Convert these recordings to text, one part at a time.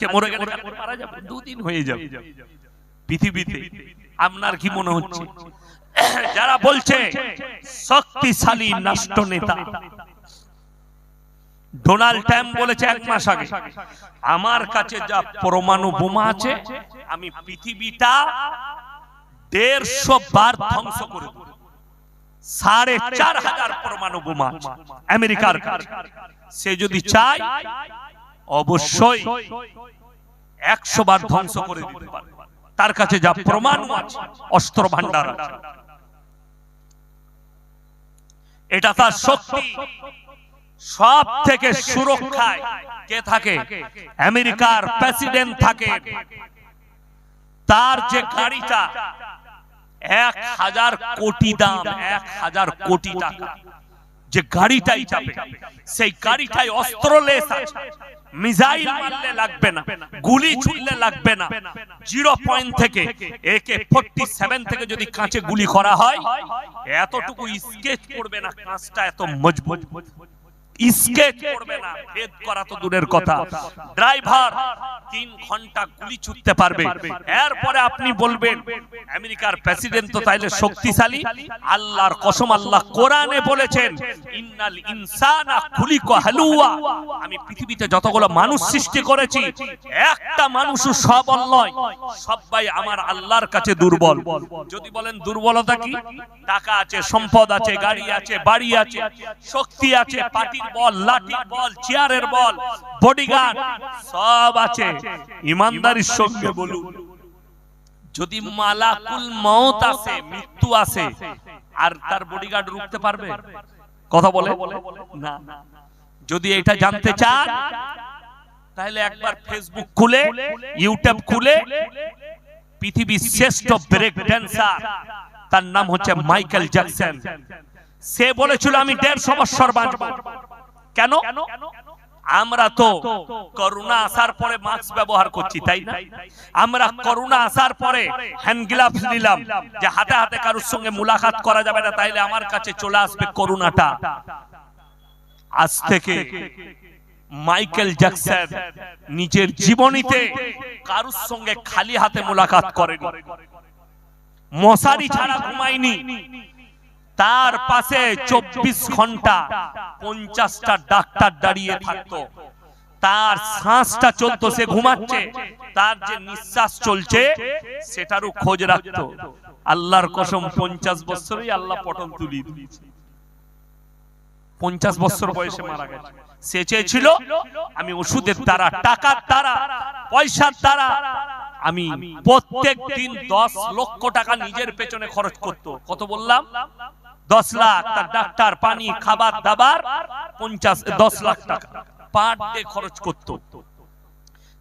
কে মরে গেলে কালকে মারা যাবে? দুদিন হয়ে যাবে। পৃথিবীতে আপনার কি মনে হচ্ছে? যারা বলছে শক্তিশালী নষ্ট নেতা। ডোনাল্ড ট্রাম্প বলেছে এক মাস আগে আমার কাছে যা পরমাণু বোমা আছে আমি পৃথিবীটা দেড়শো বার ধ্বংস করে সাড়ে চার হাজার পরমাণু বোমা আমেরিকার সে যদি চায় অবশ্যই একশো বার ধ্বংস করে দিতে পারে। তার কাছে যা প্রমাণ আছে, অস্ত্র ভান্ডার আছে। এটা তার শক্তি। সব থেকে সুরক্ষায় কে থাকে? আমেরিকার প্রেসিডেন্ট থাকে। তার যে গাড়িটা, এক হাজার কোটি দাম, এক হাজার কোটি টাকা। যে গাড়িটাই যাবে সেই গাড়িটাই অস্ত্র লেস আছে। মিসাইল মারলে লাগবে না গুলি ছুড়লে লাগবে না। জিরো পয়েন্ট থেকে একে ফোর্টি সেভেন থেকে যদি কাঁচে গুলি করা হয় এতটুকু স্কেচ করবে না। কাঁচটা এত মজবুত। করবে না। ভেদ করা তো দূরের কথা। ড্রাইভার তিন ঘণ্টা গুলি এরপরে আপনি বলবেন, আমেরিকার প্রেসিডেন্ট তো তাইলে শক্তিশালী। আল্লাহর কসম আল্লাহ কোরআনে বলেছেন আমি পৃথিবীতে যতগুলো মানুষ সৃষ্টি করেছি, একটা মানুষও সবল নয়। সবাই আমার আল্লাহর কাছে দুর্বল। যদি বলেন দুর্বলতা কি? টাকা আছে, সম্পদ আছে, গাড়ি আছে, বাড়ি আছে, শক্তি আছে পাটির বল লাঠির বল, চেয়ারের বল বডিগার্ড সব আছে। ইমানদারির সঙ্গে বলুন। যদি মালাকুল মউত আসে, মৃত্যু আসে, আর তার বডিগার্ড রুখতে পারবে? কথা বলে? না। যদি এটা জানতে চান, তাহলে একবার ফেসবুক খুলে ইউটিউব খুলে, পৃথিবীর শ্রেষ্ঠ ব্রেক ড্যান্সার তার নাম হচ্ছে মাইকেল জ্যাকসন সে বলেছিল, আমি দেড়শো কেন? আমরা তো করোনা আসার পরে মাস্ক ব্যবহার করছি, তাই না? আমরা করোনা আসার পরে হ্যান্ড গ্লাভস নিলাম, যে হাতে হাতে কারোর সঙ্গে মুলাকাত করা যাবে না, তাইলে আমার কাছে চলে আসবে করোনাটা আজ থেকে মাইকেল জ্যাকসন নিজের জীবনীতে কারুর সঙ্গে খালি হাতে মুলাকাত করেনি। মশারি ছাড়া ঘুমায়নি। তার পাশে চব্বিশ ঘণ্টা পঞ্চাশটা ডাক্তার দাঁড়িয়ে থাকতো। তার শ্বাসটা চলতো সে ঘুমাচ্ছে। তার যে নিঃশ্বাস চলছে সেটারও খোঁজ রাখতো। আল্লাহর কসম পঞ্চাশ বছরই আল্লাহ পটল তুলি। দিয়েছে পঞ্চাশ বছর বয়সে মারা গেছে। সে চেয়েছিল আমি ওষুধের দ্বারা টাকার দ্বারা পয়সার দ্বারা আমি প্রত্যেক দিন দশ লক্ষ টাকা নিজের পেছনে খরচ করত। কত বললাম? দশ লাখ, তার ডাক্তার, পানি, খাবার, দাবার, পঞ্চাশ, দশ লাখ টাকা। পার ডে খরচ করত।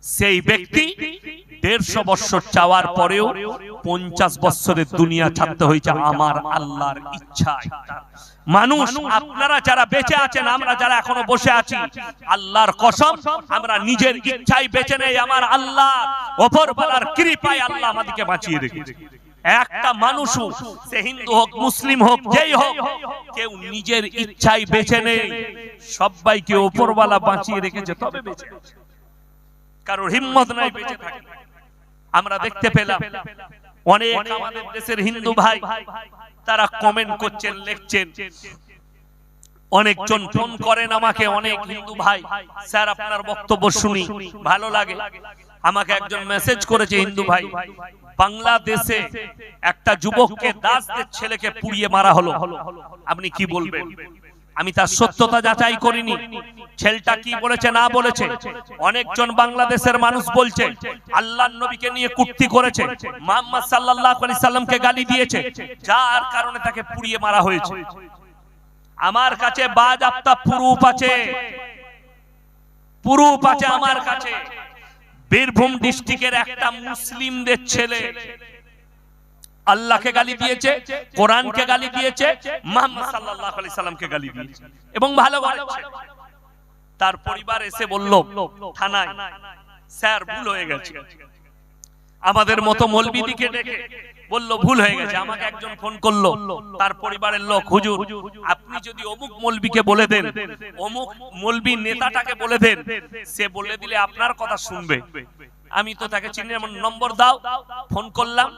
সেই ব্যক্তি দেড়শো বছর চাওয়ার পরেও পঞ্চাশ বছরের দুনিয়া ছাড়তে হয়েছে আমার আল্লাহর ইচ্ছায়। মানুষ, আপনারা যারা বেঁচে আছেন, আমরা যারা এখনও বসে আছি, আল্লাহর কসম, আমরা নিজের ইচ্ছাই বেঁচে নেই, আমার আল্লাহ, ওপর বলার কৃপায় আল্লাহ আমাদেরকে বাঁচিয়ে রেখেছে। একটা মানুষও সে হিন্দু হোক মুসলিম হোক যেই হোক কেউ নিজের ইচ্ছাই বেছে নেই সবাইকে ওপরওয়ালা বাঁচিয়ে রেখেছে তবে বেঁচে কারোর হিম্মত নাই বেঁচে থাকে আমরা দেখতে পেলাম। অনেক আমাদের দেশের হিন্দু ভাই তারা কমেন্ট করছেন লিখছেন। অনেকজন ফোন করেন আমাকে অনেক হিন্দু ভাই। স্যার আপনার বক্তব্য শুনি। ভালো লাগে। আমাকে একজন মেসেজ করেছে হিন্দু ভাই। বাংলাদেশে একটা যুবককে দাসদের ছেলেকে পুড়িয়ে মারা হলো। আপনি কি বলবেন? আমি তার সত্যতা যাচাই করিনি। ছেলেটা কি বলেছে না বলেছে? অনেকজন বাংলাদেশের মানুষ বলছে আল্লাহ নবীকে নিয়ে কুর্তি করেছে। মোহাম্মদ সাল্লাল্লাহু আলাইহি সাল্লামকে গালি দিয়েছে যার কারণে তাকে পুড়িয়ে মারা হয়েছে। আমার কাছে বাজ আপ্তা পুরুপ আছে। পুরুপ আছে। আমার কাছে। বীরভূম ডিস্ট্রিক্টের একটা মুসলিমদের ছেলে। আল্লাহকে গালি দিয়েছে, কোরআনকে গালি দিয়েছে, মোহাম্মদ সাল্লাল্লাহু আলাইহি সাল্লামকে গালি দিয়েছে। এবং ভালো বলেছে তার পরিবার এসে বলল, থানায়, স্যার, ভুল হয়ে গেছে। আমাদের মতো মলবিদিকে ডেকে। বলল, ভুল হয়ে গেছে। আমাকে একজন ফোন করল। তার পরিবারের লোক, হুজুর যদি অমুক মলবিকে বলে দেন, অমুক মলবি নেতাটাকে বলে দেন, সে বলে দিলে আপনার কথা শুনবে। আমি তো তাকে চিনি আমার নম্বর দাও, ফোন করলাম।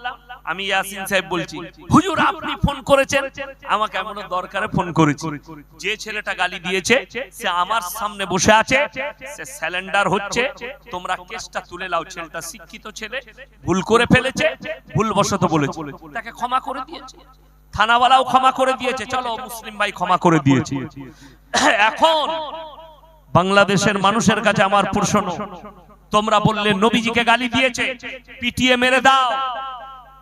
আমি ইয়াসিন সাহেব বলছি, হুজুর, আপনি ফোন করেছেন? আমাকে এমন দরকারে ফোন করেছি। যে ছেলেটা গালি দিয়েছে, সে আমার সামনে বসে আছে, সে স্যালেন্ডার হচ্ছে। তোমরা কেসটা তুলে নাও, ছেলেটা শিক্ষিত ছেলে, ভুল করে ফেলেছে ভুল বশত বলেছে। তাকে ক্ষমা করে দিয়েছে। থানাওয়ালাও ক্ষমা করে দিয়েছে। চলো, মুসলিম ভাই ক্ষমা করে দিয়েছে। এখন বাংলাদেশের মানুষের কাছে আমার প্রশ্ন। তোমরা বললে, নবীজিকে গালি দিয়েছে, পিটিয়ে মেরে দাও।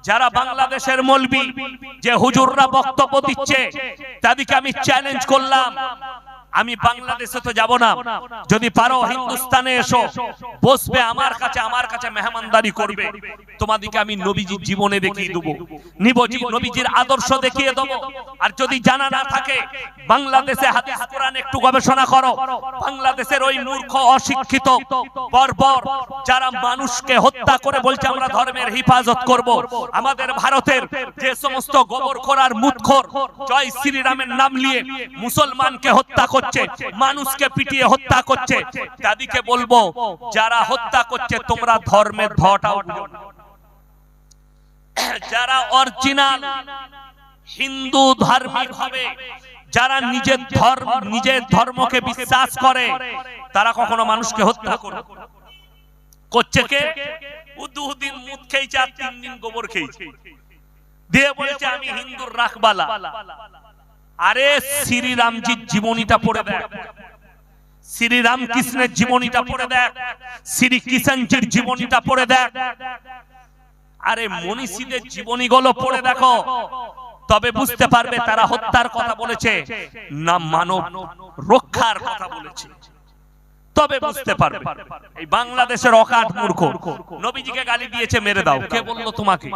যারা বাংলাদেশের মলবি, যে হুজুররা বক্তব্য দিচ্ছে, তাদেরকে আমি চ্যালেঞ্জ করলাম। আমি বাংলাদেশে তো যাব না। যদি পারো হিন্দুস্তানে এসো, বসবে আমার কাছে আমার কাছে মেহমানদারি করবে। তোমাদেরকে আমি নবীজির জীবনে দেখিয়ে দেবো। নিবজি নবীজির আদর্শ দেখিয়ে দেবো। আর যদি জানা না থাকে, বাংলাদেশে হাদিস, কোরআন একটু গবেষণা করো। বাংলাদেশের ওই মূর্খ, অশিক্ষিত, বর্বর, যারা মানুষকে হত্যা করে বলছে আমরা ধর্মের হিফাজত করব। আমাদের ভারতের যে সমস্ত গোবর করার মুৎখর জয় শ্রীরামের নাম নিয়ে মুসলমানকে হত্যা করছে, মানুষকে পিটিয়ে হত্যা করছে। তাদেরকে বলব, যারা হত্যা করছে, তোমরা ধর্মের বুঝো না। যারা অরিজিনাল হিন্দু ধার্মিক হবে, যারা নিজের ধর্ম, নিজের ধর্মকে বিশ্বাস করে, তারা কখনো মানুষকে হত্যা করে করছে কে? দুদিন মুখ খেয়েছে আর তিন দিন গোবর খেয়েছে। দিয়ে বলেছে, আমি হিন্দুর রাখবালা। আরে শ্রীরামজির জীবনীটা পড়ে দেখ। শ্রী রামকৃষ্ণের জীবনীটা পড়ে দেখ। শ্রী কিষানজির জীবনীটা পড়ে দেখ। আরে মনীষীদের জীবনী জীবনীগুলো পড়ে দেখো। তবে বুঝতে পারবে তারা হত্যার কথা বলেছে, না মানব রক্ষার কথা বলেছে। তবে বুঝতে পারবে। এই বাংলাদেশের অকাট মূর্খ, নবীজিকে গালি দিয়েছে, মেরে দাও। কে বলল তোমাকে?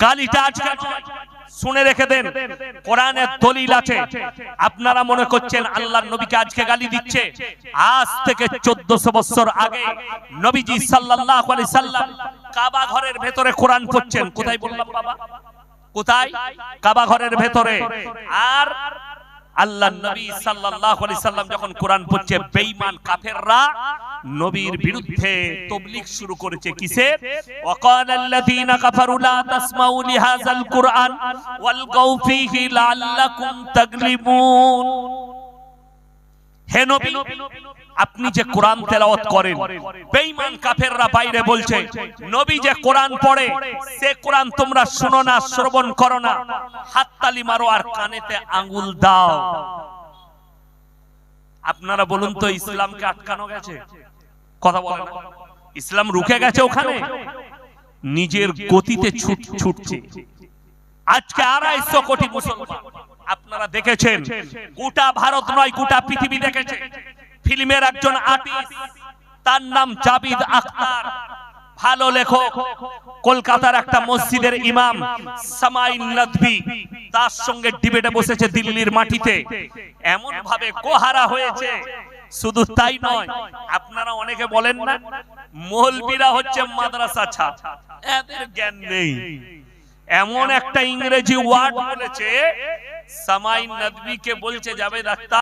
গালিটা আজকে শুনে রেখে দেন, কোরআনের দলিল আছে। আপনারা মনে করছেন আল্লাহর নবীকে আজকে গালি দিচ্ছে? আজ থেকে চোদ্দশো বছর আগে নবীজি আলাইহি সাল্লাম কাবা ঘরের ভেতরে কোরআন পড়ছেন। কোথায় বললাম বাবা? কোথায়? কাবা ঘরের ভেতরে। আর আল্লাহ নবী সাল্লাল্লাহু সাল্লাম যখন কোরআন পড়ছে, বেঈমান, কাফেররা নবীর বিরুদ্ধে তবলিক শুরু করেছে। কিসে? ওয়াকাল আল্লাযীনা কাফারু লা তাসমাউ লিহাযাল কুরআন ওয়ালগাউ ফীহি লাআল্লাকুম হে নবী আপনি যে কোরআন তেলাওয়াত করেন বেঈমান কাফেররা বাইরে বলছে নবী যে কোরআন পড়ে সে কোরআন তোমরা শুনো না শ্রবণ করো না। হাততালি মারো আর কানেতে আঙ্গুল দাও। আপনারা বলুন তো ইসলামকে আটকানো গেছে? কথা বলেন ইসলাম রুখে গেছে ওখানে? নিজের গতিতে ছুট ছুটছে আজকে আড়াইশো কোটি মুসলমান। আপনারা দেখেছেন, গোটা ভারত নয়, গোটা পৃথিবী দেখেছে। ফিল্মের একজন আর্টিস্ট তার নাম জাবিদ আখতার। ভালো লেখক, কলকাতার একটা মসজিদের ইমাম, সামাইন নদভি। তার সঙ্গে ডিবেটে বসেছে দিল্লির মাটিতে। এমন ভাবে কোহারা হয়েছে। শুধু তাই নয়, আপনারা অনেকে বলেন না মৌলবীরা হচ্ছে মাদ্রাসা ছাত্র। এদের জ্ঞান নেই। এমন একটা ইংরেজি ওয়ার্ড বলেছে সামাই নদী কে বলছে যাবে ডাক্তার